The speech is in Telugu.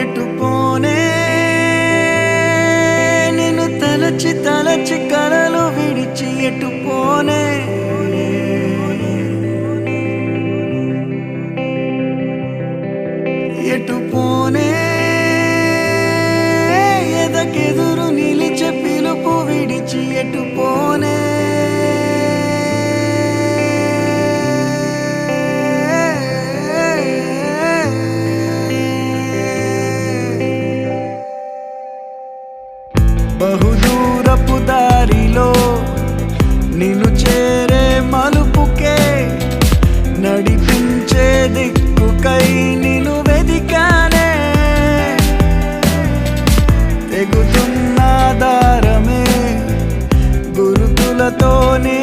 ఎటు పోనే నిన్ను తలచి తలచి కలలు విడిచి ఎటు పోనే ఎటు పోనే ఎదకెదురు నిలిచే పిలుపు విడిచి ఎటు పోనే బహుదూరపు దారిలో నిన్ను చేరే మలుపుకే నడిపించే దిక్కుకై నిను వెదికానే. తెగుతున్న దారమే గురుతులతోనే